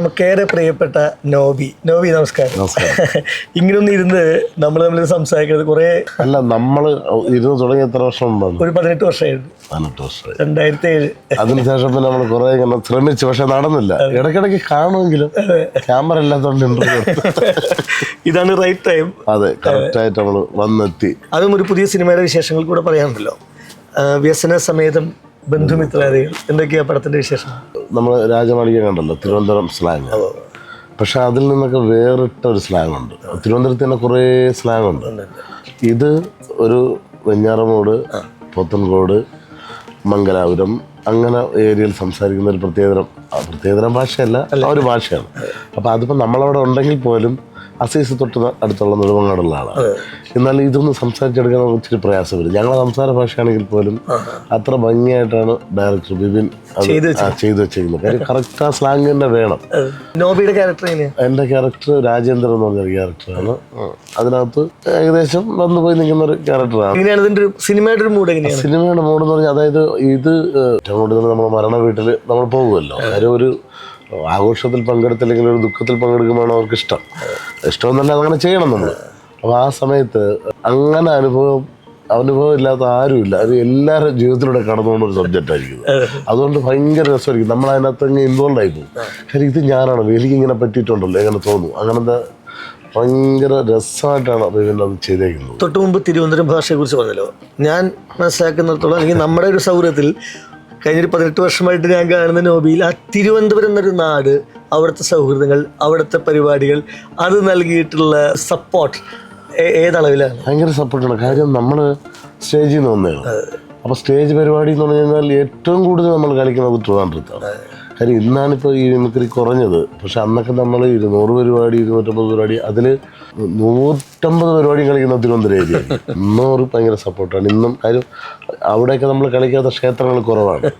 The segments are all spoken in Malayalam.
നമുക്കേറെ പ്രിയപ്പെട്ട നോബി. നോബി നമസ്കാരം. ഇങ്ങനൊന്നും ഇരുന്ന് നമ്മൾ തമ്മിൽ സംസാരിക്കുന്നത് കുറെ അല്ല നമ്മൾ ഇരുന്ന് തുടങ്ങി എത്ര വർഷം ഒരു പതിനെട്ട് വർഷമായിരുന്നു. പതിനെട്ട് വർഷമായി. രണ്ടായിരത്തി ഏഴ് അതിനുശേഷം പിന്നെ നമ്മൾ കുറെ ഇങ്ങനെ ശ്രമിച്ചു പക്ഷെ നടന്നില്ല. ഇടയ്ക്കിടയ്ക്ക് കാണുമെങ്കിലും ക്യാമറ ഇല്ലാത്തതുകൊണ്ട് ഇന്റർവ്യൂ ഇതാണ് റൈറ്റ് ടൈം. അതെ കറക്റ്റായിട്ട് നമ്മൾ വന്നെത്തി. അതും ഒരു പുതിയ സിനിമയുടെ വിശേഷങ്ങൾ കൂടെ പറയാനുണ്ടല്ലോ വ്യസന സമേതം ബന്ധുമിത്രാദികൾ. എന്തൊക്കെയാ പടത്തിന്റെ വിശേഷം? നമ്മൾ രാജമാളിക കണ്ടല്ലോ തിരുവനന്തപുരം സ്ലാങ് പക്ഷെ അതിൽ നിന്നൊക്കെ വേറിട്ട ഒരു സ്ലാങ് ഉണ്ട്. തിരുവനന്തപുരത്ത് തന്നെ കുറേ സ്ലാങ് ഉണ്ട്. ഇത് ഒരു വെഞ്ഞാറമൂട് പോത്തൻകോട് മംഗലാപുരം അങ്ങനെ ഏരിയയിൽ സംസാരിക്കുന്ന ഒരു പ്രത്യേകതരം പ്രത്യേകതരം ഭാഷയല്ല ആ ഒരു ഭാഷയാണ്. അപ്പോൾ അതിപ്പോൾ നമ്മളവിടെ ഉണ്ടെങ്കിൽ പോലും അസീസ് തൊട്ട് അടുത്തുള്ള നെടുമങ്ങാടുള്ള ആളാണ് എന്നാൽ ഇതൊന്ന് സംസാരിച്ചെടുക്കാൻ ഒത്തിരി പ്രയാസം വരും ഞങ്ങളെ സംസാര ഭാഷയാണെങ്കിൽ പോലും അത്ര ഭംഗിയായിട്ടാണ് ഡയറക്ടർ ബിബിൻ ചെയ്തു വെച്ചിരിക്കുന്നത്. കാര്യം കറക്റ്റ് ആ സ്ലാങ് തന്നെ വേണം. നോബിയുടെ ക്യാരക്ടർ എന്റെ ക്യാരക്ടർ രാജേന്ദ്രൻ എന്ന് പറഞ്ഞൊരു ക്യാരക്ടറാണ് അതിനകത്ത് ഏകദേശം വന്നു പോയി നിൽക്കുന്ന ഒരു ക്യാരക്ടറാണ് സിനിമയുടെ മൂഡ് സിനിമയുടെ മൂഡ് എന്ന് പറഞ്ഞാൽ അതായത് ഇത് കൂടുതൽ നമ്മുടെ മരണ വീട്ടിൽ നമ്മൾ പോകുമല്ലോ. കാര്യം ഒരു ആഘോഷത്തിൽ പങ്കെടുത്തില്ലെങ്കിൽ ഒരു ദുഃഖത്തിൽ പങ്കെടുക്കുമ്പോഴാണ് അവർക്ക് ഇഷ്ടം. ഇഷ്ടം തന്നെ അതങ്ങനെ ചെയ്യണം നമ്മൾ. അപ്പോൾ ആ സമയത്ത് അങ്ങനെ അനുഭവം അനുഭവം ഇല്ലാത്ത ആരുമില്ല അത് എല്ലാവരുടെ ജീവിതത്തിലൂടെ കടന്നുകൊണ്ട ഒരു സബ്ജക്റ്റ് ആയിരിക്കും അതുകൊണ്ട് ഭയങ്കര രസമായിരിക്കും. നമ്മൾ അതിനകത്ത് അങ്ങ് ഇൻവോൾവ് ആയി പോകും കാര്യം ഇത് ഞാനാണ്. എനിക്ക് ഇങ്ങനെ പറ്റിയിട്ടുണ്ടല്ലോ എങ്ങനെ തോന്നും. അങ്ങനത്തെ ഭയങ്കര രസമായിട്ടാണ് റിവിൻ അത് ചെയ്തേക്കുന്നത്. തൊട്ട് മുമ്പ് തിരുവനന്തപുരം ഭാഷയെ കുറിച്ച് പറഞ്ഞല്ലോ. ഞാൻ മനസ്സിലാക്കുന്നിടത്തോളം അല്ലെങ്കിൽ നമ്മുടെ ഒരു സൗഹൃദത്തിൽ കഴിഞ്ഞൊരു പതിനെട്ട് വർഷമായിട്ട് ഞാൻ കാണുന്ന നോബിയിൽ ആ തിരുവനന്തപുരം എന്നൊരു നാട് അവിടുത്തെ സൗഹൃദങ്ങൾ അവിടുത്തെ പരിപാടികൾ അത് നൽകിയിട്ടുള്ള സപ്പോർട്ട് ഏതളവിലാണ് ഭയങ്കര സപ്പോർട്ടാണ് കാര്യം നമ്മൾ സ്റ്റേജിൽ നിന്ന് വന്നതാണ്. അപ്പോൾ സ്റ്റേജ് പരിപാടി എന്ന് പറഞ്ഞു കഴിഞ്ഞാൽ ഏറ്റവും കൂടുതൽ നമ്മൾ കളിക്കുന്നത് ട്രിവാൻഡ്രത്താണ് കാര്യം ഇന്നാണിപ്പോൾ ഈ മിമിക്രി കുറഞ്ഞത്. പക്ഷെ അന്നൊക്കെ നമ്മൾ ഇരുന്നൂറ് പരിപാടി ഇരുന്നൂറ്റമ്പത് പരിപാടി അതിൽ നൂറ്റമ്പത് പരിപാടി കളിക്കുന്ന തിരുവനന്തപുരം ഏരിയ ഇന്നൂറ് ഭയങ്കര സപ്പോർട്ടാണ്. ഇന്നും കാര്യം അവിടെയൊക്കെ നമ്മൾ കളിക്കാത്ത ക്ഷേത്രങ്ങൾ കുറവാണ്.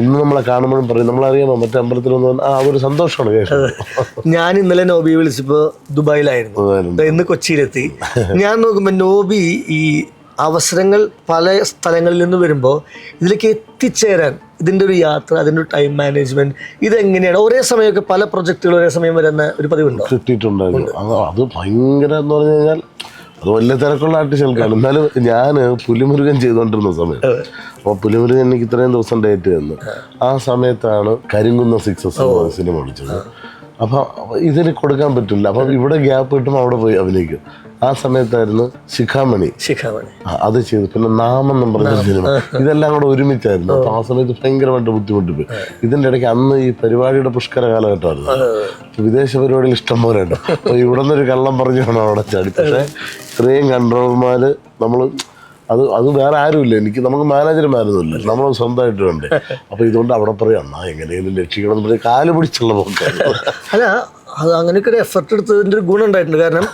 ഇന്ന് നമ്മളെ കാണുമ്പോഴും പറയും നമ്മളറിയാമോ മറ്റേ അമ്പലത്തിൽ വന്ന് ആ ഒരു സന്തോഷമാണ് കേൾക്കുന്നത്. ഞാൻ ഇന്നലെ നോബിയെ വിളിച്ചപ്പോൾ ദുബായിലായിരുന്നു. ഇന്ന് കൊച്ചിയിലെത്തി. ഞാൻ നോക്കുമ്പോൾ നോബി ഈ അവസരങ്ങൾ പല സ്ഥലങ്ങളിൽ നിന്ന് വരുമ്പോൾ ഇതിലേക്ക് എത്തിച്ചേരാൻ ഇതിന്റെ ഒരു യാത്ര അതിന്റെ ഒരു ടൈം മാനേജ്മെന്റ് ഇതെങ്ങനെയാണ്? ഒരേ സമയമൊക്കെ പല പ്രൊജക്റ്റുകൾ ഒരേ സമയം വരുന്ന ഒരു പതിവുണ്ടോ? കിട്ടിയിട്ടുണ്ടായിരുന്നു. അത് അത് ഭയങ്കര എന്ന് പറഞ്ഞു കഴിഞ്ഞാൽ അത് വലിയ തിരക്കുള്ള ആർട്ടിസ്റ്റുകൾക്കാണ് എന്നാലും ഞാൻ പുലിമുരുകൻ ചെയ്തുകൊണ്ടിരുന്ന സമയം. അപ്പോൾ പുലിമുരുകൻ എനിക്ക് ഇത്രയും ദിവസം ഡേറ്റ് തന്നു. ആ സമയത്താണ് കരിങ്കുന്ന സിക്സസ് സിനിമ വിളിച്ചത് അപ്പോൾ ഇതിന് കൊടുക്കാൻ പറ്റില്ല. അപ്പം ഇവിടെ ഗ്യാപ്പ് കിട്ടുമ്പോൾ അവിടെ പോയി അഭിനയിക്കും. ആ സമയത്തായിരുന്നു ശിഖാമണി. ശിഖാമണി. അത് ചെയ്തു. പിന്നെ എന്ന് പറഞ്ഞ സിനിമ. ഇതെല്ലാം കൂടെ ഒരുമിച്ചായിരുന്നു. അപ്പോൾ ആ സമയത്ത് ഭയങ്കരമായിട്ട് ബുദ്ധിമുട്ട് പോയി ഇതിന്റെ ഇടയ്ക്ക് അന്ന് ഈ പരിപാടിയുടെ പുഷ്കര കാലഘട്ടമായിരുന്നു. വിദേശ പരിപാടിയിൽ ഇഷ്ടം പോലെ ഉണ്ട് അപ്പോൾ ഇവിടെ നിന്നൊരു കള്ളം പറഞ്ഞു വേണം അവിടെ ചാടി. പക്ഷേ ഇത്രയും കൺട്രോൾമാർ നമ്മൾ അത് അത് വേറെ ആരുമില്ല. എനിക്ക് നമുക്ക് മാനേജർമാരൊന്നുമില്ല നമ്മൾ സ്വന്തമായിട്ട് വേണ്ടേ. അപ്പൊ ഇതുകൊണ്ട് അവിടെ പറയാം എന്നാ എങ്ങനെയെങ്കിലും രക്ഷിക്കണം എന്ന് പറഞ്ഞ് കാൽ പിടിച്ചുള്ള പോക്കായിരുന്നു അല്ല അത് അങ്ങനെയൊക്കെ ഒരു എഫർട്ട് എടുത്തതിന്റെ ഒരു ഗുണം ഉണ്ടായിട്ടുണ്ട്. കാരണം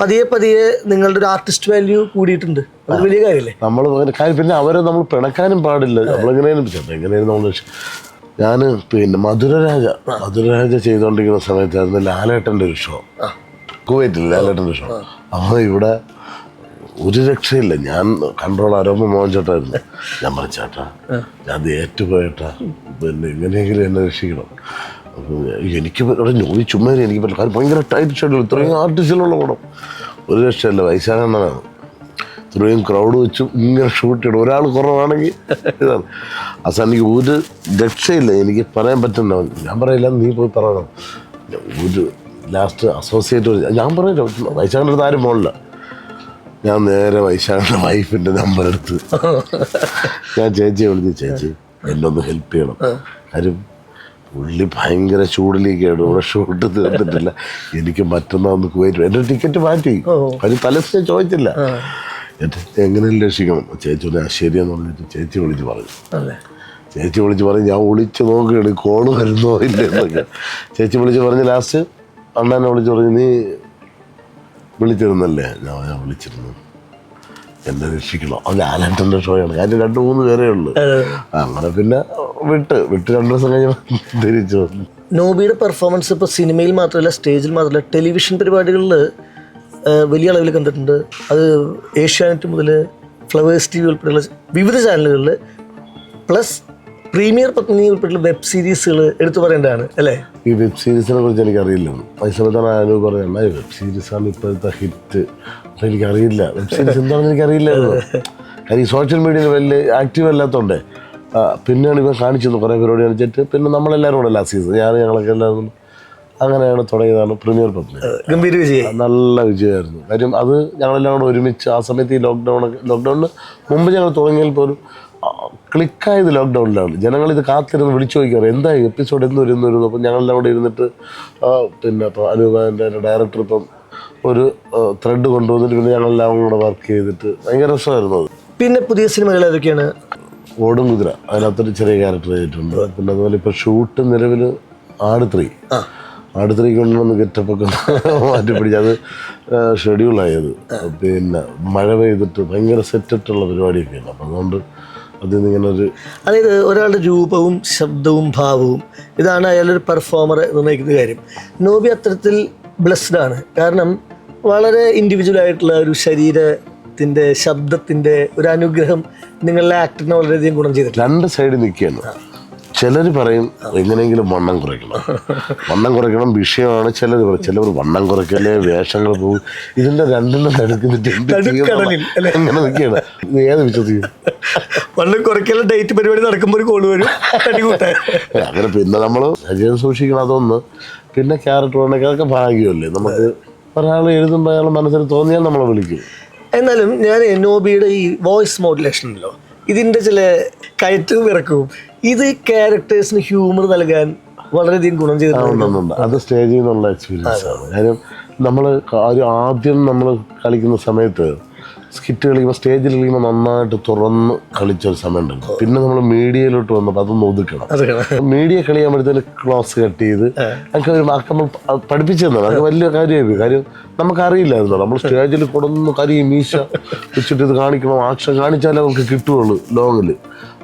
പതിയെ പതിയെ നിങ്ങളുടെ ഒരു ആർട്ടിസ്റ്റ് വാല്യൂ കൂടിയിട്ടുണ്ട്. അത് വലിയ കാര്യമല്ലേ നമ്മൾ കാര്യം പിന്നെ അവരെ നമ്മൾ പിണക്കാനും പാടില്ല. നമ്മളെങ്ങനെയും ചേട്ടാ എങ്ങനെയും നമ്മൾ ഞാൻ പിന്നെ മധുരരാജ മധുരരാജ ചെയ്തുകൊണ്ടിരിക്കുന്ന സമയത്തായിരുന്നു ലാലേട്ടന്റെ ഒരു ഷോ കുവൈറ്റിൽ ലാലേട്ടന്റെ ഷോ അപ്പോൾ ഇവിടെ ഒരു രക്ഷയില്ല. ഞാൻ കൺട്രോൾ ആരോപ മോഹൻ ചേട്ടായിരുന്നു. ഞാൻ പറഞ്ഞു ചേട്ടാ ഞാൻ അത് ഏറ്റുപോയേട്ടാ. പിന്നെ എങ്ങനെയെങ്കിലും എന്നെ രക്ഷിക്കണം. അപ്പോൾ എനിക്ക് ഇവിടെ ജോലി ചുമ്മാ എനിക്ക് പറ്റില്ല. കാര്യം ഭയങ്കര ടൈറ്റ് ഷെഡ്യൂൾ. ഇത്രയും ആർട്ടിസ്റ്റിലുള്ള പടം. ഒരു രക്ഷയില്ല. വൈശാഖണ്ണനാണ് ഇത്രയും ക്രൗഡ് വെച്ചു ഇങ്ങനെ ഷൂട്ട് ചെയ്യണം. ഒരാൾ കുറവാണെങ്കിൽ ഇതാണ്. അവസാനം എനിക്ക് ഒരു രക്ഷയില്ല. എനിക്ക് പറയാൻ പറ്റുന്ന ഞാൻ പറയില്ല. നീ പോയി പറയണം. ഒരു ലാസ്റ്റ് അസോസിയേറ്റ് ഞാൻ പറയില്ല വൈശാഖന്റെ അടുത്ത് ആരും പോകണില്ല ഞാൻ നേരെ വൈശാഖിന്റെ വൈഫിന്റെ നമ്പർ എടുത്ത്. ഞാൻ ചേച്ചിയെ വിളിച്ചു ചേച്ചി എന്നെ ഒന്ന് ഹെൽപ്പ് ചെയ്യണം കാര്യം പുള്ളി ഭയങ്കര ചൂടിലേക്കാണ് ഇവിടെ ഷൂട്ട് തീർന്നിട്ടില്ല. എനിക്ക് മറ്റന്നാന്ന് കുവൈറ്റ് എന്റെ ടിക്കറ്റ് മാറ്റി. അതിന് തലസ്ഥ ചോദിച്ചില്ല. എന്നിട്ട് എങ്ങനെയും രക്ഷിക്കണം. ചേച്ചി ഒന്ന് ശരിയെന്ന് പറഞ്ഞിട്ട് ചേച്ചി വിളിച്ച് പറഞ്ഞു. ചേച്ചി വിളിച്ച് പറഞ്ഞു ഞാൻ വിളിച്ച് നോക്കുകയാണ്. കോൾ വരുന്നോ ഇല്ല ചേച്ചി വിളിച്ച് പറഞ്ഞ് ലാസ്റ്റ് അണ്ണനെ വിളിച്ച് പറഞ്ഞു നീ വിളിച്ചിരുന്നല്ലേ? ഞാൻ ഞാൻ വിളിച്ചിരുന്നു. എന്നെ രക്ഷിക്കണം. അത് ലാലേട്ടന്റെ ഷോയാണ് കാര്യം രണ്ട് മൂന്ന് പേരേ ഉള്ളൂ. അങ്ങനെ പിന്നെ വിട്ട് വിട്ട് രണ്ട് ദിവസം കഴിഞ്ഞ് തിരിച്ചു വന്നു. നോബിയുടെ പെർഫോമൻസ് ഇപ്പോൾ സിനിമയിൽ മാത്രമല്ല സ്റ്റേജിൽ മാത്രമല്ല ടെലിവിഷൻ പരിപാടികളിൽ വലിയ അളവിൽ കണ്ടിട്ടുണ്ട്. അത് ഏഷ്യാനെറ്റ് മുതൽ ഫ്ലവേഴ്സ് ടി വി ഉൾപ്പെടെയുള്ള വിവിധ ചാനലുകളിൽ പ്ലസ് പ്രീമിയർ പത്നി ഉൾപ്പെട്ടുള്ള വെബ് സീരീസുകൾ എടുത്തു പറയേണ്ടതാണ് അല്ലേ? ഈ വെബ് സീരീസിനെ കുറിച്ച് എനിക്കറിയില്ല. സമയത്താണ് അനു പറയുന്നത് ഈ വെബ് സീരീസാണ് ഇപ്പോഴത്തെ ഹിറ്റ് അപ്പം എനിക്കറിയില്ല. വെബ് സീരീസ് എന്താണെന്ന് എനിക്കറിയില്ലായിരുന്നു കാര്യം ഈ സോഷ്യൽ മീഡിയയിൽ വലിയ ആക്റ്റീവ് അല്ലാത്തതുകൊണ്ട് പിന്നെയാണ് ഇവൻ കാണിച്ചത് കുറേ പരിപാടി കാണിച്ചിട്ട്. പിന്നെ നമ്മളെല്ലാവരും കൂടെ ലാസ്റ്റ് സീസൺ ഞാൻ ഞങ്ങളൊക്കെ എല്ലാവരും അങ്ങനെയാണ് തുടങ്ങിയതാണ് പ്രീമിയർ പത്നി. ഗംഭീര വിജയം. നല്ല വിജയമായിരുന്നു. കാര്യം അത് ഞങ്ങളെല്ലാം കൂടെ ഒരുമിച്ച് ആ സമയത്ത് ഈ ലോക്ക്ഡൗൺ ലോക്ക്ഡൗണിന് മുമ്പ് ഞങ്ങൾ തുടങ്ങിയാൽ പോലും ക്ലിക്കായത് ലോക്ക്ഡൗണിലാണ് ജനങ്ങൾ ഇത് കാത്തിരുന്ന് വിളിച്ചു ചോദിക്കാറ് എന്താ എപ്പിസോഡ് എന്ന് വരുന്നു വരുന്നു അപ്പം ഞങ്ങളെല്ലാം കൂടെ ഇരുന്നിട്ട് പിന്നെ ഇപ്പോൾ അനൂപന്റെ ഡയറക്ടർ ഇപ്പം ഒരു ത്രെഡ് കൊണ്ടുവന്നിട്ട് പിന്നെ ഞങ്ങളെല്ലാം കൂടെ വർക്ക് ചെയ്തിട്ട് ഭയങ്കര രസമായിരുന്നു അത്. പിന്നെ പുതിയ സിനിമകൾ ഏതൊക്കെയാണ്? ഓടും കുതിര. അതിനകത്തൊരു ചെറിയ ക്യാരക്ടർ ചെയ്തിട്ടുണ്ട് പിന്നെ അതുപോലെ ഇപ്പോൾ ഷൂട്ട് നിലവിൽ ആട് ത്രീ. ആട് ത്രീ കൊണ്ടുവന്ന് ഗെറ്റപ്പൊക്കെ മാറ്റി പിടിച്ച് അത് ഷെഡ്യൂളായത് പിന്നെ മഴ പെയ്തിട്ട് ഭയങ്കര സെറ്റിട്ടുള്ള പരിപാടിയൊക്കെയാണ്. അപ്പം അതുകൊണ്ട് അതിൽ അതായത് ഒരാളുടെ രൂപവും ശബ്ദവും ഭാവവും ഇതാണ് അയാളൊരു പെർഫോമറെ നിർണയിക്കുന്ന കാര്യം. നോബി അത്തരത്തിൽ ബ്ലെസ്ഡ് ആണ്. കാരണം വളരെ ഇൻഡിവിജ്വൽ ആയിട്ടുള്ള ഒരു ശരീരത്തിന്റെ ശബ്ദത്തിന്റെ ഒരു അനുഗ്രഹം നിങ്ങളുടെ ആക്ടറിനെ വളരെയധികം ഗുണം ചെയ്തിട്ടുണ്ട്. രണ്ട് സൈഡിൽ നിൽക്കുകയാണ്. ചിലർ പറയും എങ്ങനെയെങ്കിലും വണ്ണം കുറയ്ക്കണം. വണ്ണം കുറയ്ക്കണം വിഷയമാണ് ചിലർ പറയും. ചിലർ വണ്ണം കുറയ്ക്കല്ലേ വേഷങ്ങൾ പോകും ഇതിന്റെ രണ്ടെണ്ണം തടുക്കുന്നിട്ട് എങ്ങനെ നിൽക്കുകയാണ്. ഏത് വിശ്വസിക്കും? വണ്ണം കുറയ്ക്കലും ഡേറ്റ് പരിപാടി നടക്കുമ്പോൾ ഒരു കോൾ വരും. അങ്ങനെ പിന്നെ നമ്മൾ ശരീരം സൂക്ഷിക്കണം അതൊന്ന്. പിന്നെ ക്യാരറ്റ് ഉണ്ടെങ്കിൽ അതൊക്കെ ഭാഗ്യമല്ലേ? നമുക്ക് ഒരാൾ എഴുതുമ്പോൾ അയാൾ മനസ്സിൽ തോന്നിയാൽ നമ്മളെ വിളിക്കും. എന്നാലും ഞാൻ എൻ ഒ ബിയുടെ ഈ വോയിസ് മോഡുലേഷൻ ഉണ്ടല്ലോ. ഇതിന്റെ ചില കയറ്റവും ഇറക്കവും. ഇത് ക്യാരക്ടേഴ്സിന് ഹ്യൂമർ നൽകാൻ വളരെയധികം ഗുണം ചെയ്തിട്ടുണ്ട്. അത് സ്റ്റേജിൽ നിന്നുള്ള എക്സ്പീരിയൻസ് ആണ്. കാര്യം നമ്മൾ ഒരു ആദ്യം നമ്മൾ കളിക്കുന്ന സമയത്ത് സ്കിറ്റ് കളിക്കുമ്പോൾ സ്റ്റേജിൽ കളിക്കുമ്പോൾ നന്നായിട്ട് തുറന്ന് കളിച്ച ഒരു സമയം ഉണ്ടല്ലോ പിന്നെ നമ്മൾ മീഡിയയിലോട്ട് വന്നപ്പോൾ അതൊന്ന് ഒതുക്കണം. മീഡിയ കളിയാകുമ്പോഴത്തേന് ക്ലോസ് കട്ട് ചെയ്ത് നമുക്ക് ഒരു മാർക്ക് നമ്മൾ പഠിപ്പിച്ചു തന്നത് അത് വലിയ കാര്യമായിരുന്നു. കാര്യം നമുക്കറിയില്ലായിരുന്നു നമ്മൾ സ്റ്റേജിൽ കൊടുന്ന് കരി മീശ വെച്ചിട്ട് ഇത് കാണിക്കണം ആക്ഷൻ കാണിച്ചാലേ നമുക്ക് കിട്ടുകയുള്ളൂ ലോങ്ങിൽ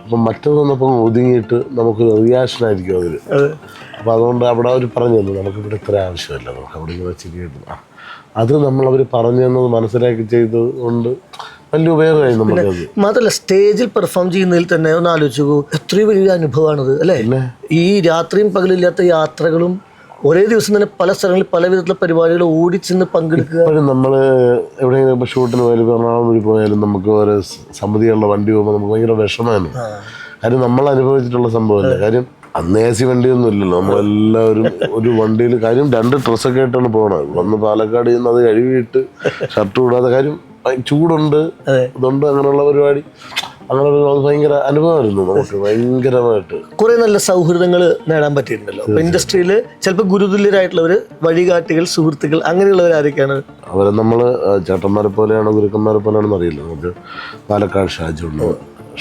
അപ്പം മറ്റത് വന്നപ്പോൾ ഒതുങ്ങിയിട്ട് നമുക്ക് റിയാക്ഷൻ ആയിരിക്കും അതിൽ അപ്പം അതുകൊണ്ട് അവിടെ അവർ പറഞ്ഞു തന്നു നമുക്കിവിടെ ഇത്ര ആവശ്യമില്ല. നമുക്ക് അവിടെ ഇങ്ങനെ ചിരിയിട്ട് ആ. അത് നമ്മൾ അവർ പറഞ്ഞു തന്നത് മനസ്സിലാക്കി ചെയ്തത് കൊണ്ട് വലിയ ഉപയോഗമായി നമ്മൾ മാത്രമല്ല സ്റ്റേജിൽ പെർഫോം ചെയ്യുന്നതിൽ തന്നെ ഒന്ന് ആലോചിച്ചു എത്രയും വലിയ അനുഭവമാണത് അല്ലേ? ഈ രാത്രിയും പകലില്ലാത്ത യാത്രകളും ഒരേ ദിവസം തന്നെ പല സ്ഥലങ്ങളിൽ പല വിധത്തിലുള്ള പരിപാടികൾ ഓടിച്ചെന്ന് പങ്കെടുക്കുക. നമ്മൾ എവിടെയെങ്കിലും ഇപ്പോൾ ഷൂട്ടിന് പോയാലും എറണാകുളം വഴി പോയാലും നമുക്ക് ഓരോ സമിതിയുള്ള വണ്ടി പോകുമ്പോൾ നമുക്ക് ഭയങ്കര വിഷമമാണ്. കാര്യം നമ്മൾ അനുഭവിച്ചിട്ടുള്ള സംഭവമല്ല. കാര്യം അന്ന് എ സി വണ്ടിയൊന്നും ഇല്ലല്ലോ. നമ്മളെല്ലാവരും ഒരു വണ്ടിയിൽ കാര്യം രണ്ട് ഡ്രസ്സൊക്കെ ആയിട്ടാണ് പോകണത് വന്ന് പാലക്കാട് ചെന്ന് അത് കഴുകിയിട്ട് ഷർട്ട് കൂടാതെ കാര്യം ചൂടുണ്ട്. ഇതുണ്ട് അങ്ങനെയുള്ള പരിപാടി. അങ്ങനെ ഒരു ഭയങ്കര അനുഭവമായിരുന്നു നമുക്ക്. ഭയങ്കരമായിട്ട്. കുറെ നല്ല സൗഹൃദങ്ങൾ നേടാൻ പറ്റിയിട്ടുണ്ടല്ലോ. ഇൻഡസ്ട്രിയിൽ ചിലപ്പോൾ ഗുരുതുല്യരായിട്ടുള്ളവർ വഴികാട്ടികൾ സുഹൃത്തുക്കൾ അങ്ങനെയുള്ളവർ ആരൊക്കെയാണ് അവരെ നമ്മൾ ചേട്ടന്മാരെ പോലെയാണോ ഗുരുക്കന്മാരെ പോലെയാണോ അറിയില്ല നമുക്ക് പാലക്കാട് ഷാജു ഉണ്ട്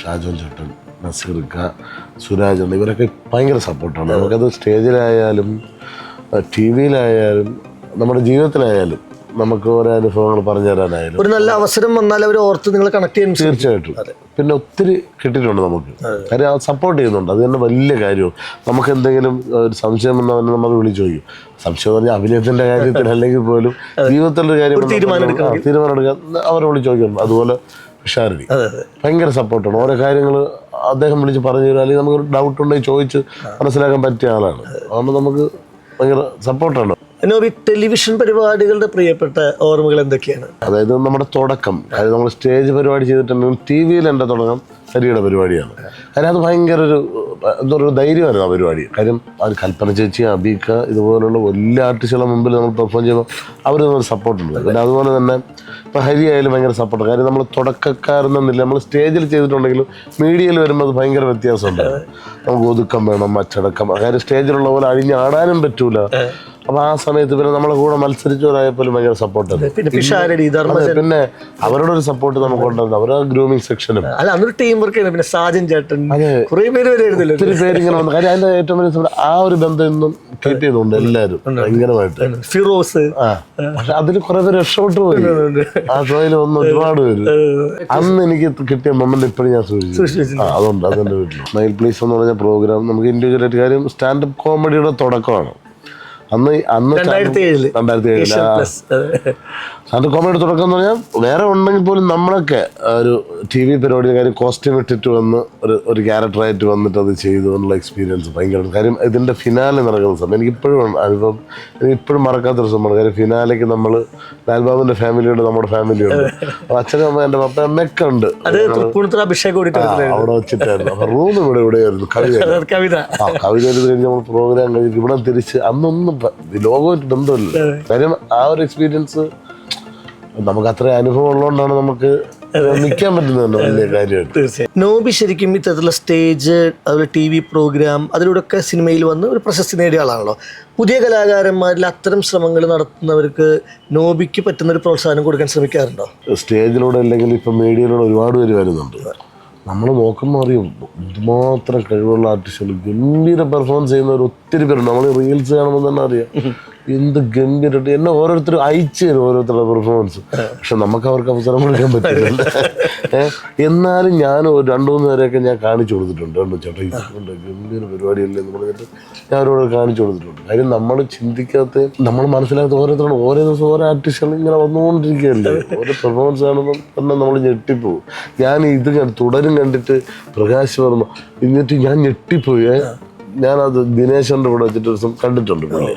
ഷാജോൻ ചേട്ടൻ നസീർക്ക സുരാജുണ്ട് ഇവരൊക്കെ ഭയങ്കര സപ്പോർട്ടാണ് നമുക്കത് സ്റ്റേജിലായാലും ടി വിയിലായാലും നമ്മുടെ ജീവിതത്തിലായാലും നമുക്ക് ഓരോ അനുഭവങ്ങൾ പറഞ്ഞു തരാനായാലും ഒരു നല്ല അവസരം വന്നാൽ അവർ ഓർത്ത് നിങ്ങൾ കണക്ട് ചെയ്യാൻ. തീർച്ചയായിട്ടും. പിന്നെ ഒത്തിരി കിട്ടിയിട്ടുണ്ട് നമുക്ക്. കാര്യം സപ്പോർട്ട് ചെയ്യുന്നുണ്ട്. അത് തന്നെ വലിയ കാര്യമാണ് നമുക്ക് എന്തെങ്കിലും ഒരു സംശയം വന്നാൽ നമ്മൾ വിളിച്ചു ചോദിക്കും. സംശയം എന്ന് പറഞ്ഞാൽ അഭിനയത്തിന്റെ കാര്യത്തിൽ അല്ലെങ്കിൽ പോലും ജീവിതത്തിന്റെ കാര്യം തീരുമാനം എടുക്കാൻ അവരെ വിളിച്ചു ചോദിക്കും. അതുപോലെ അതെ ഭയങ്കര സപ്പോർട്ടാണ് ഓരോ കാര്യങ്ങൾ അദ്ദേഹം വിളിച്ച് പറഞ്ഞു തരും. അല്ലെങ്കിൽ നമുക്ക് ഡൗട്ട് ഉണ്ടെങ്കിൽ ചോദിച്ച് മനസ്സിലാക്കാൻ പറ്റിയ ആളാണ്. അതുകൊണ്ട് നമുക്ക് ഭയങ്കര സപ്പോർട്ടാണ് നോബി ടെലിവിഷൻ പരിപാടികളുടെ പ്രിയപ്പെട്ട ഓർമ്മകൾ എന്തൊക്കെയാണ്? അതായത് നമ്മുടെ തുടക്കം. അതായത് നമ്മൾ സ്റ്റേജ് പരിപാടി ചെയ്തിട്ടുണ്ടെങ്കിൽ ടി വിയിൽ എന്റെ തുടക്കം ഹരിയുടെ പരിപാടിയാണ്. കാര്യം അത് ഭയങ്കര ഒരു എന്താ പറയുക ധൈര്യമായിരുന്നു ആ പരിപാടി. കാര്യം അവർ കൽപ്പന ചേച്ചി അബീക്ക ഇതുപോലുള്ള വലിയ ആർട്ടിസ്റ്റുകളെ മുമ്പിൽ നമ്മൾ പെർഫോം ചെയ്യുമ്പോൾ അവർ ഒരു സപ്പോർട്ടുണ്ട് പിന്നെ അതുപോലെ തന്നെ ഇപ്പോൾ ഹരി ആയാലും ഭയങ്കര സപ്പോർട്ട് കാര്യം നമ്മൾ തുടക്കക്കാരെന്നില്ല നമ്മൾ സ്റ്റേജിൽ ചെയ്തിട്ടുണ്ടെങ്കിലും മീഡിയയിൽ വരുമ്പോൾ അത് ഭയങ്കര വ്യത്യാസമുണ്ട്. നമുക്ക് ഒതുക്കം വേണം അച്ചടക്കം. കാര്യം സ്റ്റേജിലുള്ള പോലെ അഴിഞ്ഞാടാനും പറ്റൂല. അപ്പൊ ആ സമയത്ത് പിന്നെ നമ്മളെ കൂടെ മത്സരിച്ചവരായപ്പോലും ഭയങ്കര സപ്പോർട്ട് പിന്നെ അവരുടെ ഒരു സപ്പോർട്ട് നമുക്ക് ഉണ്ടായിരുന്നു. അവരുടെ ഗ്രൂമിംഗ് സെക്ഷനും അല്ല അന്നൊരു ടീം വർക്ക് പിന്നെ സാജൻ ചേട്ടൻ. കുറെ പേര് വരെ ഒത്തിരി പേര് ഇങ്ങനെ വന്നു കാര്യം അതിന്റെ ഏറ്റവും വലിയ ആ ഒരു ബന്ധം ഇന്നും കീപ്പ് ചെയ്തുകൊണ്ട് എല്ലാവരും ഭയങ്കരമായിട്ട്. ഫിറോസ്. പക്ഷെ അതിൽ കുറെ പേര് രക്ഷപ്പെട്ടു പോയി ആ ഷോയിൽ വന്ന് ഒരുപാട് പേര്. അന്ന് എനിക്ക് കിട്ടിയ മൊമെന്റ് ഇപ്പോഴും ഞാൻ സൂക്ഷിച്ചു അതുണ്ട് അതെന്റെ വീട്ടിൽ. മൈൽ പ്ലീസ് എന്ന് പറഞ്ഞ പ്രോഗ്രാം നമുക്ക് ഇൻഡിവിജ്വൽ ആയിട്ട് കാര്യം സ്റ്റാൻഡപ്പ് കോമഡിയുടെ തുടക്കമാണ്. അന്ന് അന്ന് രണ്ടായിരത്തി ഏഴിൽ. രണ്ടായിരത്തി ഏഴിൽ. അതെ. കോമഡി തുടക്കം എന്ന് പറഞ്ഞാൽ വേറെ ഉണ്ടെങ്കിൽ പോലും നമ്മളൊക്കെ ഒരു ടി വി പരിപാടി കാര്യം കോസ്റ്റ്യൂം ഇട്ടിട്ട് വന്ന് ഒരു ഒരു ക്യാരക്ടറായിട്ട് വന്നിട്ട് അത് ചെയ്തു എന്നുള്ള എക്സ്പീരിയൻസ് ഭയങ്കര കാര്യം ഇതിന്റെ ഫിനാലെ നടക്കുന്ന സമയം എനിക്കിപ്പോഴും അനുഭവം എനിക്ക് ഇപ്പോഴും മറക്കാത്തൊരു സംഭവമാണ്. കാര്യം ഫിനാലേക്ക് നമ്മൾ ലാൽബാബുവിന്റെ ഫാമിലിയുണ്ട് നമ്മുടെ ഫാമിലിയുണ്ട് അപ്പോൾ അച്ഛനും അമ്മ എന്റെ പപ്പ അമ്മയൊക്കെ ഉണ്ട്. അഭിഷേക് അവിടെ വെച്ചിട്ടായിരുന്നു. അപ്പോൾ റൂം ഇവിടെ ഇവിടെയായിരുന്നു കവിത. കവിത. ആ കവിത കഴിഞ്ഞ് നമ്മൾ പ്രോഗ്രാം കഴിഞ്ഞിട്ട് ഇവിടെ തിരിച്ച് അന്നൊന്നും ലോകമായിട്ട് ബന്ധമില്ല കാര്യം ആ ഒരു എക്സ്പീരിയൻസ് നമുക്ക് അത്ര അനുഭവം ഉള്ളതുകൊണ്ടാണ് നമുക്ക് നിൽക്കാൻ പറ്റുന്നത് വലിയ കാര്യമായിട്ട്. തീർച്ചയായും. നോബി ശരിക്കും ഇത്തരത്തിലുള്ള സ്റ്റേജ് അതുപോലെ ടി വി പ്രോഗ്രാം അതിലൂടെയൊക്കെ സിനിമയിൽ വന്ന് ഒരു പ്രശസ്തി നേടിയ ആളാണല്ലോ. പുതിയ കലാകാരന്മാരിൽ അത്തരം ശ്രമങ്ങൾ നടത്തുന്നവർക്ക് നോബിക്ക് പറ്റുന്ന ഒരു പ്രോത്സാഹനം കൊടുക്കാൻ ശ്രമിക്കാറുണ്ടോ? സ്റ്റേജിലൂടെ അല്ലെങ്കിൽ ഇപ്പം മീഡിയയിലൂടെ ഒരുപാട് പേര് വരുന്നുണ്ട്. നമ്മൾ നോക്കുമ്പോൾ അറിയും എന്തുമാത്രം കഴിവുള്ള ആർട്ടിസ്റ്റുകൾ ഗംഭീര പെർഫോമൻസ് ചെയ്യുന്നവർ ഒത്തിരി പേരുണ്ട്. നമ്മൾ റീൽസ് കാണുമ്പോൾ തന്നെ അറിയാം. എന്ത് ഗംഭീരമായിട്ട് എന്നെ ഓരോരുത്തരും അയച്ചു തരും ഓരോരുത്തരുടെ പെർഫോമൻസ് പക്ഷെ നമുക്ക് അവർക്ക് അവസരം കൊടുക്കാൻ പറ്റില്ല. എന്നാലും ഞാൻ ഒരു രണ്ടു മൂന്ന് പേരെയൊക്കെ ഞാൻ കാണിച്ചു കൊടുത്തിട്ടുണ്ട്. രണ്ടു ചേട്ടാ ഇതുകൊണ്ട് ഗംഭീര പരിപാടിയല്ലേ എന്ന് പറഞ്ഞിട്ട് ഞാൻ അവരോട് കാണിച്ചു കൊടുത്തിട്ടുണ്ട്. കാര്യം നമ്മൾ ചിന്തിക്കാത്ത നമ്മൾ മനസ്സിലാക്കാത്ത ഓരോരുത്തരും ഓരോ ദിവസം ഓരോ ആർട്ടിസ്റ്റുകൾ ഇങ്ങനെ വന്നുകൊണ്ടിരിക്കുകയല്ലേ? ഓരോ പെർഫോമൻസ് കാണുമ്പോൾ തന്നെ നമ്മൾ ഞെട്ടിപ്പോവും. ഞാൻ ഇത് തുടരും കണ്ടിട്ട് പ്രകാശ് വർമ്മ എന്നിട്ട് ഞാൻ ഞെട്ടിപ്പോയി. ഞാനത് ദിനേശന്റെ കൂടെ വെച്ചിട്ട് ദിവസം കണ്ടിട്ടുണ്ട് പുള്ളി.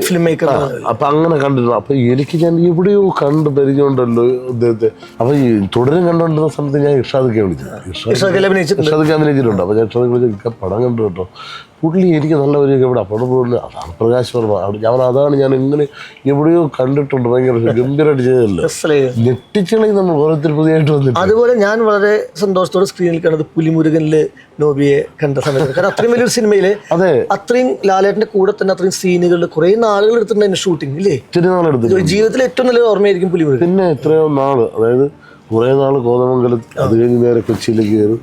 ഫിലിം മേക്കർ അപ്പൊ അങ്ങനെ കണ്ടിരുന്നു. അപ്പൊ എനിക്ക് ഞാൻ എവിടെയോ കണ്ട് പരിചയമുണ്ടല്ലോ അദ്ദേഹത്തെ അപ്പൊ ഈ തുടരും കണ്ടുകൊണ്ടിരുന്ന സമയത്ത് ഞാൻ ഇർഷാദൊക്കെ വിളിച്ചത് ഇഷാഖിൽ അഭിനയിച്ചിട്ടുണ്ട്. അപ്പൊ ഞാൻ ഇഷാദ് വിളിച്ചു. "ഇക്ക പടം കണ്ടു കേട്ടോ. പുള്ളി എനിക്ക് നല്ല ഒരു ഇവിടെ അപ്പോൾ പുള്ളി അതാണ് പ്രകാശ് വർമ്മ. ഞാൻ അതാണ് ഞാൻ ഇങ്ങനെ എവിടെയോ കണ്ടിട്ടുണ്ട് ഭയങ്കര ഗംഭീരമായിട്ട് ചെയ്തല്ലോ? ഞെട്ടിച്ചളി നമ്മൾ ഓരോരുത്തർ പുതിയതായിട്ട് വന്നിട്ട്. അതുപോലെ ഞാൻ വളരെ സന്തോഷത്തോടെ സ്ക്രീനിൽ കണ്ടത് പുലിമുരുകനിൽ നോബിയെ കണ്ട സമയത്ത്. കാരണം അത്രയും വലിയൊരു സിനിമയിൽ അതെ. അത്രയും ലാലേട്ടന്റെ കൂടെ തന്നെ അത്രയും സീനുകളിൽ കുറെ നാളുകൾ എടുത്തിട്ടുണ്ട് ഷൂട്ടിംഗ് ഇല്ലേ? ഇത്ര നാളെടുത്തു ജീവിതത്തിൽ ഏറ്റവും നല്ല ഓർമ്മയായിരിക്കും പുലിമുരുകൻ. പിന്നെ എത്രയോ നാൾ അതായത് കുറേ നാൾ കോതമംഗലത്ത് അത് കഴിഞ്ഞ് നേരെ കൊച്ചിയിലേക്ക് കയറും.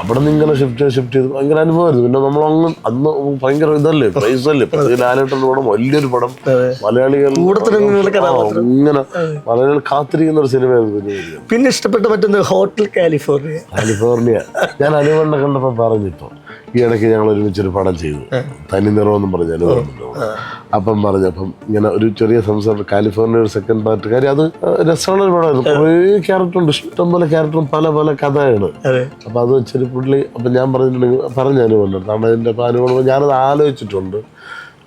അവിടെ നിന്ന് ഇങ്ങനെ ഷിഫ്റ്റ് ചെയ്ത് ഷിഫ്റ്റ് ചെയ്ത് ഭയങ്കര അനുഭവമായിരുന്നു. പിന്നെ നമ്മൾ അന്ന് ഭയങ്കര ഇതല്ലേ പ്രൈസ് അല്ലേ? പ്രതി ലാലേട്ടന്റെ പടം വലിയൊരു പടം. മലയാളികൾ ഇങ്ങനെ മലയാളികൾ കാത്തിരിക്കുന്ന ഒരു സിനിമയായിരുന്നു പിന്നെ പിന്നെ ഇഷ്ടപ്പെട്ട മറ്റൊന്ന് ഹോട്ടൽ കാലിഫോർണിയ. കാലിഫോർണിയ. ഞാൻ അനുഭവം കണ്ടപ്പോൾ പറഞ്ഞിപ്പോൾ ഈ ഇടയ്ക്ക് ഞങ്ങൾ ഒരുമിച്ചൊരു പടം ചെയ്തു. തനി നിറമെന്നും പറഞ്ഞ അനുഭവമുണ്ട് അപ്പം പറഞ്ഞപ്പം ഇങ്ങനെ ഒരു ചെറിയ സംസാരം കാലിഫോർണിയ ഒരു സെക്കൻഡ് പാർട്ട് കാര്യം അത് രസമുള്ള ഒരു പടമായിരുന്നു. കുറേ ക്യാരക്ടറുണ്ട് ഇഷ്ടം പോലെ ക്യാരക്ടറും പല പല കഥയാണ് അപ്പം അത് വെച്ചൊരു പുള്ളി അപ്പം ഞാൻ പറഞ്ഞിട്ടുണ്ടെങ്കിൽ പറഞ്ഞു അനുഭവം കാരണം അതിന്റെ അനുഭവം ഞാനത് ആലോചിച്ചിട്ടുണ്ട്.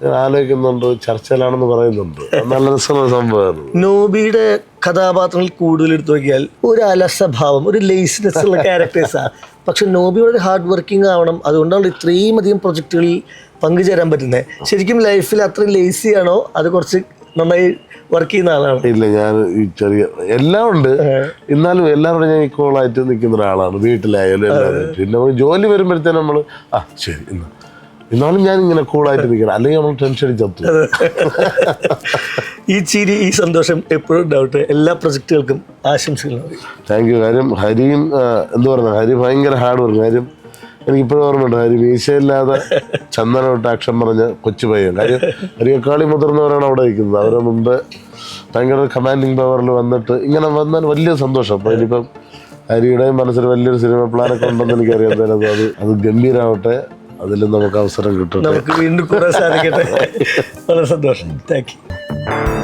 ഞാൻ ആലോചിക്കുന്നുണ്ട് ചർച്ചയിലാണെന്ന് പറയുന്നുണ്ട്. നല്ല രസമുള്ള സംഭവമായിരുന്നു. നോബിയുടെ കഥാപാത്രങ്ങൾ കൂടുതൽ എടുത്തു നോക്കിയാൽ ഒരു അലസഭാവം ഒരു ലേസിനെസ് ഉള്ള ക്യാരക്ടേഴ്സാണ് പക്ഷെ നോബി വളരെ ഹാർഡ് വർക്കിംഗ് ആവണം. അതുകൊണ്ടാണ് ഇത്രയും അധികം പ്രൊജക്റ്റുകളിൽ പങ്കുചേരാൻ പറ്റുന്നത്. ശരിക്കും ലൈഫിൽ അത്ര ലേസി ആണോ? അത് കുറച്ച് നന്നായി വർക്ക് ചെയ്യുന്ന ആളാണ്? ഇല്ല ഞാൻ ഈ ചെറിയ എല്ലാം ഉണ്ട്. എന്നാലും എല്ലാവരോടും ഞാൻ ഈക്വളായിട്ട് നിൽക്കുന്ന ഒരാളാണ്. വീട്ടിലായാലും എല്ലാവരും. പിന്നെ ജോലി വരുമ്പോഴത്തേനും നമ്മൾ ആ ശരി എന്നാ എന്നാലും ഞാൻ ഇങ്ങനെ കൂളായിട്ട് നിൽക്കണം അല്ലെങ്കിൽ നമ്മൾ ടെൻഷൻ അടിച്ചത്തു ഈ ചിരി ഈ സന്തോഷം എപ്പോഴും ഡൗട്ട് എല്ലാ പ്രൊജക്റ്റുകൾക്കും ആശംസകൾ താങ്ക് യു കാര്യം ഹരിയും എന്ത് പറയുന്നത്? ഹരി ഭയങ്കര ഹാർഡ് വർക്ക് കാര്യം എനിക്കിപ്പോഴും ഓർമ്മയുണ്ട്. ഹരി മീശയില്ലാതെ ചന്ദനോട്ട് അക്ഷം പറഞ്ഞ കൊച്ചു പയ്യൻ. കാര്യം ഹരിയക്കാളി മുതിർന്നവരാണ് അവിടെ നിൽക്കുന്നത് അവരെ മുമ്പ് ഭയങ്കര കമാൻഡിങ് പവറിൽ വന്നിട്ട് ഇങ്ങനെ വന്നാൽ വലിയ സന്തോഷം. അപ്പോൾ ഇനിയിപ്പം ഹരിയുടെയും മനസ്സിൽ വലിയൊരു സിനിമ പ്ലാനൊക്കെ ഉണ്ടെന്ന് എനിക്കറിയാം എന്തായാലും അത് അത് ഗംഭീരാവട്ടെ. അതിലും നമുക്ക് അവസരം കിട്ടും നമുക്ക് വീണ്ടും കൂടാൻ സാധിക്കട്ടെ. വളരെ സന്തോഷം. Thank you